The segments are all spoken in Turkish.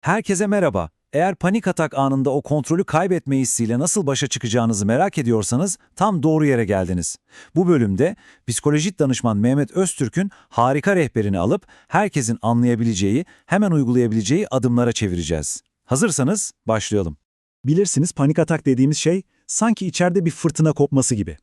Herkese merhaba. Eğer panik atak anında o kontrolü kaybetme hissiyle nasıl başa çıkacağınızı merak ediyorsanız tam doğru yere geldiniz. Bu bölümde psikolojik danışman Mehmet Öztürk'ün harika rehberini alıp herkesin anlayabileceği, hemen uygulayabileceği adımlara çevireceğiz. Hazırsanız başlayalım. Bilirsiniz panik atak dediğimiz şey sanki içeride bir fırtına kopması gibi.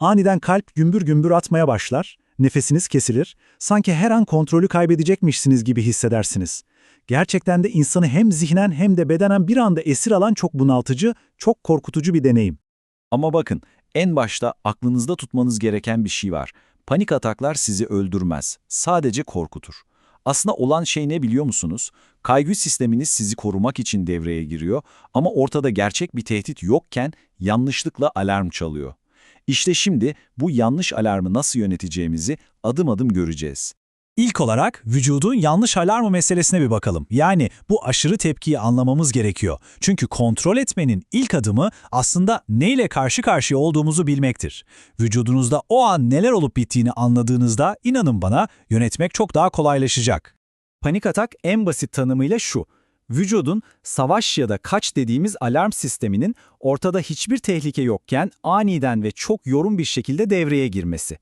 Aniden kalp gümbür gümbür atmaya başlar, nefesiniz kesilir, sanki her an kontrolü kaybedecekmişsiniz gibi hissedersiniz. Gerçekten de insanı hem zihnen hem de bedenen bir anda esir alan çok bunaltıcı, çok korkutucu bir deneyim. Ama bakın, en başta aklınızda tutmanız gereken bir şey var. Panik ataklar sizi öldürmez, sadece korkutur. Aslında olan şey ne biliyor musunuz? Kaygı sisteminiz sizi korumak için devreye giriyor ama ortada gerçek bir tehdit yokken yanlışlıkla alarm çalıyor. İşte şimdi bu yanlış alarmı nasıl yöneteceğimizi adım adım göreceğiz. İlk olarak vücudun yanlış alarmı meselesine bir bakalım. Yani bu aşırı tepkiyi anlamamız gerekiyor. Çünkü kontrol etmenin ilk adımı aslında neyle karşı karşıya olduğumuzu bilmektir. Vücudunuzda o an neler olup bittiğini anladığınızda inanın bana yönetmek çok daha kolaylaşacak. Panik atak en basit tanımıyla şu. Vücudun savaş ya da kaç dediğimiz alarm sisteminin ortada hiçbir tehlike yokken aniden ve çok yoğun bir şekilde devreye girmesi.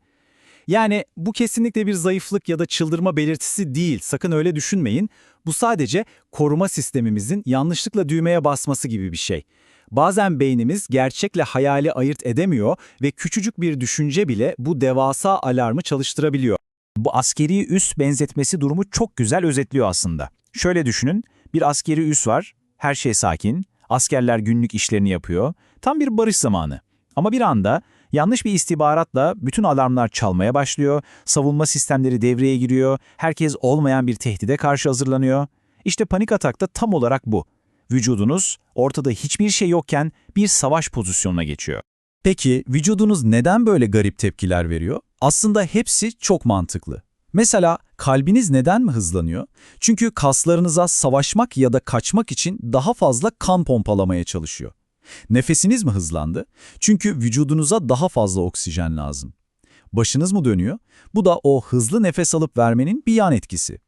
Yani bu kesinlikle bir zayıflık ya da çıldırma belirtisi değil, sakın öyle düşünmeyin. Bu sadece koruma sistemimizin yanlışlıkla düğmeye basması gibi bir şey. Bazen beynimiz gerçekle hayali ayırt edemiyor ve küçücük bir düşünce bile bu devasa alarmı çalıştırabiliyor. Bu askeri üs benzetmesi durumu çok güzel özetliyor aslında. Şöyle düşünün, bir askeri üs var, her şey sakin, askerler günlük işlerini yapıyor, tam bir barış zamanı. Ama bir anda yanlış bir istihbaratla bütün alarmlar çalmaya başlıyor, savunma sistemleri devreye giriyor, herkes olmayan bir tehdide karşı hazırlanıyor. İşte panik atakta tam olarak bu. Vücudunuz ortada hiçbir şey yokken bir savaş pozisyonuna geçiyor. Peki vücudunuz neden böyle garip tepkiler veriyor? Aslında hepsi çok mantıklı. Mesela kalbiniz neden mi hızlanıyor? Çünkü kaslarınıza savaşmak ya da kaçmak için daha fazla kan pompalamaya çalışıyor. Nefesiniz mi hızlandı? Çünkü vücudunuza daha fazla oksijen lazım. Başınız mı dönüyor? Bu da o hızlı nefes alıp vermenin bir yan etkisi.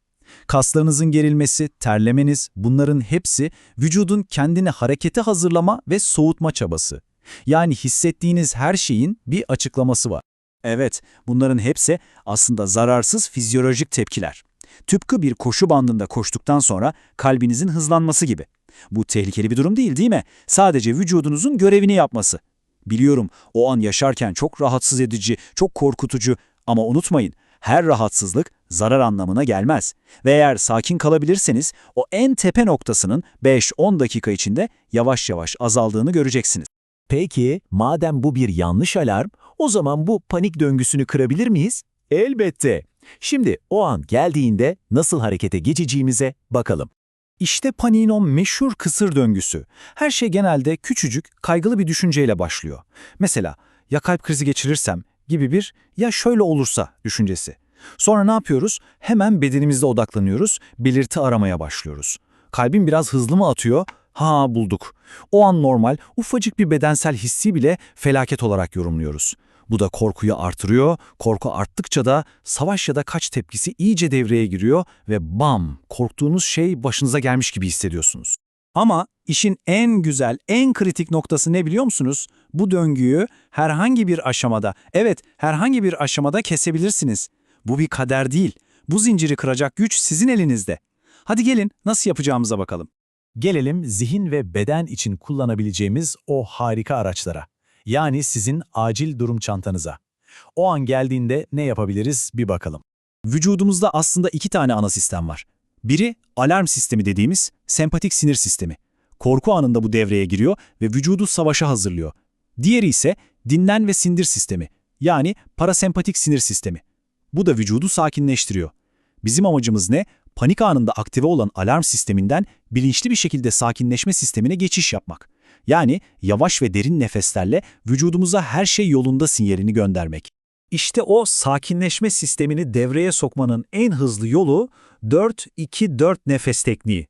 Kaslarınızın gerilmesi, terlemeniz bunların hepsi vücudun kendini harekete hazırlama ve soğutma çabası. Yani hissettiğiniz her şeyin bir açıklaması var. Evet, bunların hepsi aslında zararsız fizyolojik tepkiler. Tıpkı bir koşu bandında koştuktan sonra kalbinizin hızlanması gibi. Bu tehlikeli bir durum değil değil mi? Sadece vücudunuzun görevini yapması. Biliyorum o an yaşarken çok rahatsız edici, çok korkutucu ama unutmayın her rahatsızlık zarar anlamına gelmez. Ve eğer sakin kalabilirseniz o en tepe noktasının 5-10 dakika içinde yavaş yavaş azaldığını göreceksiniz. Peki, madem bu bir yanlış alarm, o zaman bu panik döngüsünü kırabilir miyiz? Elbette. Şimdi o an geldiğinde nasıl harekete geçeceğimize bakalım. İşte paniğin o meşhur kısır döngüsü. Her şey genelde küçücük, kaygılı bir düşünceyle başlıyor. Mesela ya kalp krizi geçirirsem gibi bir ya şöyle olursa düşüncesi. Sonra ne yapıyoruz? Hemen bedenimizde odaklanıyoruz, belirti aramaya başlıyoruz. Kalbim biraz hızlı mı atıyor? Ha bulduk. O an normal, ufacık bir bedensel hissi bile felaket olarak yorumluyoruz. Bu da korkuyu artırıyor, korku arttıkça da savaş ya da kaç tepkisi iyice devreye giriyor ve bam, korktuğunuz şey başınıza gelmiş gibi hissediyorsunuz. Ama işin en güzel, en kritik noktası ne biliyor musunuz? Bu döngüyü herhangi bir aşamada, evet herhangi bir aşamada kesebilirsiniz. Bu bir kader değil. Bu zinciri kıracak güç sizin elinizde. Hadi gelin nasıl yapacağımıza bakalım. Gelelim zihin ve beden için kullanabileceğimiz o harika araçlara. Yani sizin acil durum çantanıza. O an geldiğinde ne yapabiliriz bir bakalım. Vücudumuzda aslında iki tane ana sistem var. Biri alarm sistemi dediğimiz sempatik sinir sistemi. Korku anında bu devreye giriyor ve vücudu savaşa hazırlıyor. Diğeri ise dinlen ve sindir sistemi. Yani parasempatik sinir sistemi. Bu da vücudu sakinleştiriyor. Bizim amacımız ne? Panik anında aktive olan alarm sisteminden bilinçli bir şekilde sakinleşme sistemine geçiş yapmak. Yani yavaş ve derin nefeslerle vücudumuza her şey yolunda sinyalini göndermek. İşte o sakinleşme sistemini devreye sokmanın en hızlı yolu 4-2-4 nefes tekniği.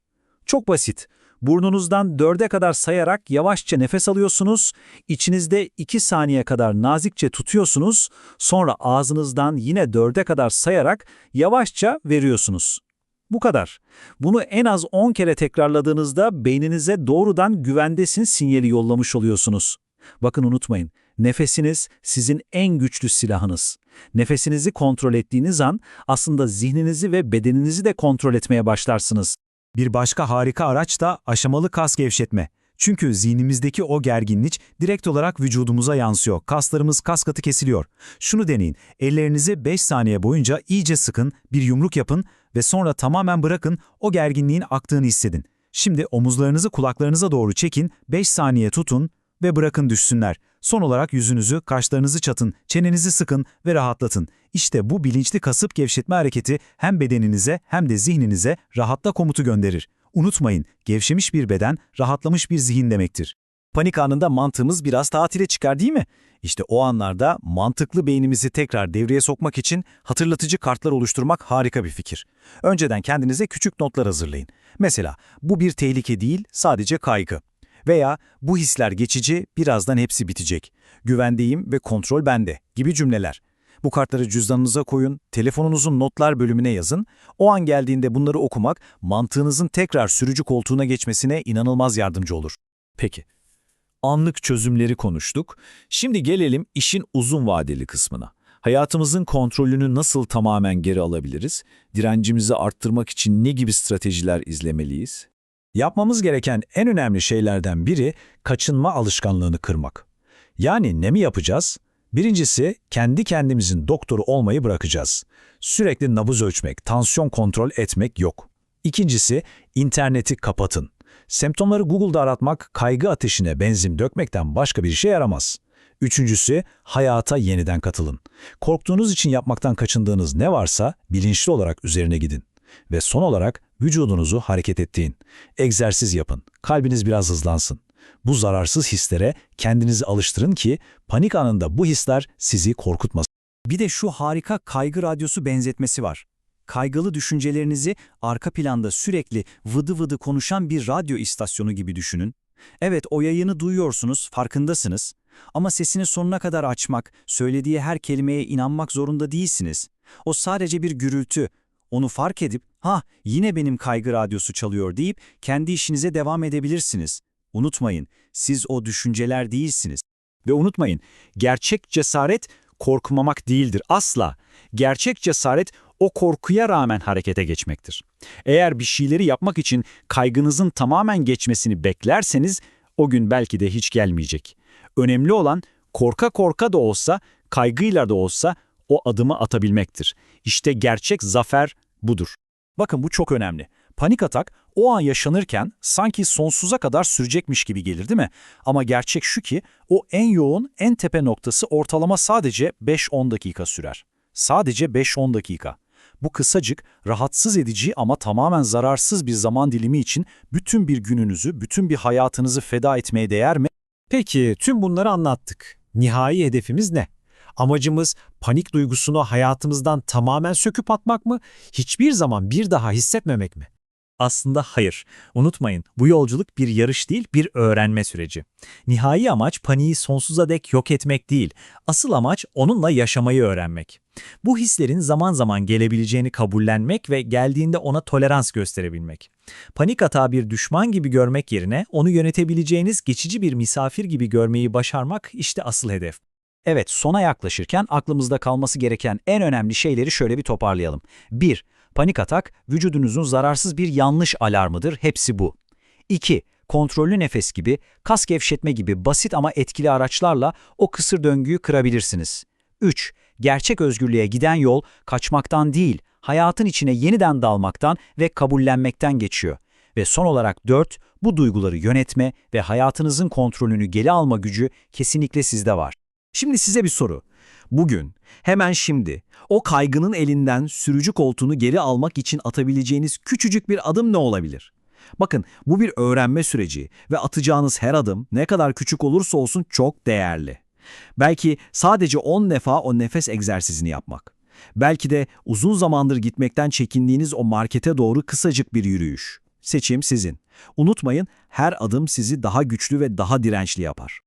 Çok basit. Burnunuzdan 4'e kadar sayarak yavaşça nefes alıyorsunuz, içinizde 2 saniye kadar nazikçe tutuyorsunuz, sonra ağzınızdan yine 4'e kadar sayarak yavaşça veriyorsunuz. Bu kadar. Bunu en az 10 kere tekrarladığınızda beyninize doğrudan güvendesin sinyali yollamış oluyorsunuz. Bakın unutmayın, nefesiniz sizin en güçlü silahınız. Nefesinizi kontrol ettiğiniz an aslında zihninizi ve bedeninizi de kontrol etmeye başlarsınız. Bir başka harika araç da aşamalı kas gevşetme. Çünkü zihnimizdeki o gerginlik direkt olarak vücudumuza yansıyor. Kaslarımız kas katı kesiliyor. Şunu deneyin. Ellerinizi 5 saniye boyunca iyice sıkın, bir yumruk yapın ve sonra tamamen bırakın o gerginliğin aktığını hissedin. Şimdi omuzlarınızı kulaklarınıza doğru çekin, 5 saniye tutun ve bırakın düşsünler. Son olarak yüzünüzü, kaşlarınızı çatın, çenenizi sıkın ve rahatlatın. İşte bu bilinçli kasıp gevşetme hareketi hem bedeninize hem de zihninize rahatla komutu gönderir. Unutmayın, gevşemiş bir beden, rahatlamış bir zihin demektir. Panik anında mantığımız biraz tatile çıkar değil mi? İşte o anlarda mantıklı beynimizi tekrar devreye sokmak için hatırlatıcı kartlar oluşturmak harika bir fikir. Önceden kendinize küçük notlar hazırlayın. Mesela bu bir tehlike değil, sadece kaygı. Veya bu hisler geçici, birazdan hepsi bitecek. Güvendeyim ve kontrol bende gibi cümleler. Bu kartları cüzdanınıza koyun, telefonunuzun notlar bölümüne yazın. O an geldiğinde bunları okumak mantığınızın tekrar sürücü koltuğuna geçmesine inanılmaz yardımcı olur. Peki. Anlık çözümleri konuştuk. Şimdi gelelim işin uzun vadeli kısmına. Hayatımızın kontrolünü nasıl tamamen geri alabiliriz? Direncimizi arttırmak için ne gibi stratejiler izlemeliyiz? Yapmamız gereken en önemli şeylerden biri kaçınma alışkanlığını kırmak. Yani ne mi yapacağız? Birincisi kendi kendimizin doktoru olmayı bırakacağız. Sürekli nabız ölçmek, tansiyon kontrol etmek yok. İkincisi interneti kapatın. Semptomları Google'da aratmak kaygı ateşine benzin dökmekten başka bir işe yaramaz. Üçüncüsü hayata yeniden katılın. Korktuğunuz için yapmaktan kaçındığınız ne varsa bilinçli olarak üzerine gidin. Ve son olarak vücudunuzu hareket ettirin. Egzersiz yapın, kalbiniz biraz hızlansın. Bu zararsız hislere kendinizi alıştırın ki panik anında bu hisler sizi korkutmasın. Bir de şu harika kaygı radyosu benzetmesi var. Kaygılı düşüncelerinizi arka planda sürekli vıdı vıdı konuşan bir radyo istasyonu gibi düşünün. Evet o yayını duyuyorsunuz, farkındasınız. Ama sesini sonuna kadar açmak, söylediği her kelimeye inanmak zorunda değilsiniz. O sadece bir gürültü. Onu fark edip, ha yine benim kaygı radyosu çalıyor deyip kendi işinize devam edebilirsiniz. Unutmayın, siz o düşünceler değilsiniz. Ve unutmayın, gerçek cesaret korkmamak değildir asla. Gerçek cesaret o korkuya rağmen harekete geçmektir. Eğer bir şeyleri yapmak için kaygınızın tamamen geçmesini beklerseniz o gün belki de hiç gelmeyecek. Önemli olan korka korka da olsa, kaygıyla da olsa o adımı atabilmektir. İşte gerçek zafer budur. Bakın bu çok önemli. Panik atak o an yaşanırken sanki sonsuza kadar sürecekmiş gibi gelir değil mi? Ama gerçek şu ki o en yoğun, en tepe noktası ortalama sadece 5-10 dakika sürer. Sadece 5-10 dakika. Bu kısacık, rahatsız edici ama tamamen zararsız bir zaman dilimi için bütün bir gününüzü, bütün bir hayatınızı feda etmeye değer mi? Peki tüm bunları anlattık. Nihai hedefimiz ne? Amacımız panik duygusunu hayatımızdan tamamen söküp atmak mı? Hiçbir zaman bir daha hissetmemek mi? Aslında hayır. Unutmayın, bu yolculuk bir yarış değil, bir öğrenme süreci. Nihai amaç paniği sonsuza dek yok etmek değil. Asıl amaç onunla yaşamayı öğrenmek. Bu hislerin zaman zaman gelebileceğini kabullenmek ve geldiğinde ona tolerans gösterebilmek. Panik atağı bir düşman gibi görmek yerine onu yönetebileceğiniz geçici bir misafir gibi görmeyi başarmak işte asıl hedef. Evet, sona yaklaşırken aklımızda kalması gereken en önemli şeyleri şöyle bir toparlayalım. 1. Panik atak, vücudunuzun zararsız bir yanlış alarmıdır, hepsi bu. 2. Kontrollü nefes gibi, kas gevşetme gibi basit ama etkili araçlarla o kısır döngüyü kırabilirsiniz. 3. Gerçek özgürlüğe giden yol, kaçmaktan değil, hayatın içine yeniden dalmaktan ve kabullenmekten geçiyor. Ve son olarak 4. Bu duyguları yönetme ve hayatınızın kontrolünü geri alma gücü kesinlikle sizde var. Şimdi size bir soru. Bugün, hemen şimdi, o kaygının elinden sürücü koltuğunu geri almak için atabileceğiniz küçücük bir adım ne olabilir? Bakın bu bir öğrenme süreci ve atacağınız her adım ne kadar küçük olursa olsun çok değerli. Belki sadece 10 defa o nefes egzersizini yapmak. Belki de uzun zamandır gitmekten çekindiğiniz o markete doğru kısacık bir yürüyüş. Seçim sizin. Unutmayın her adım sizi daha güçlü ve daha dirençli yapar.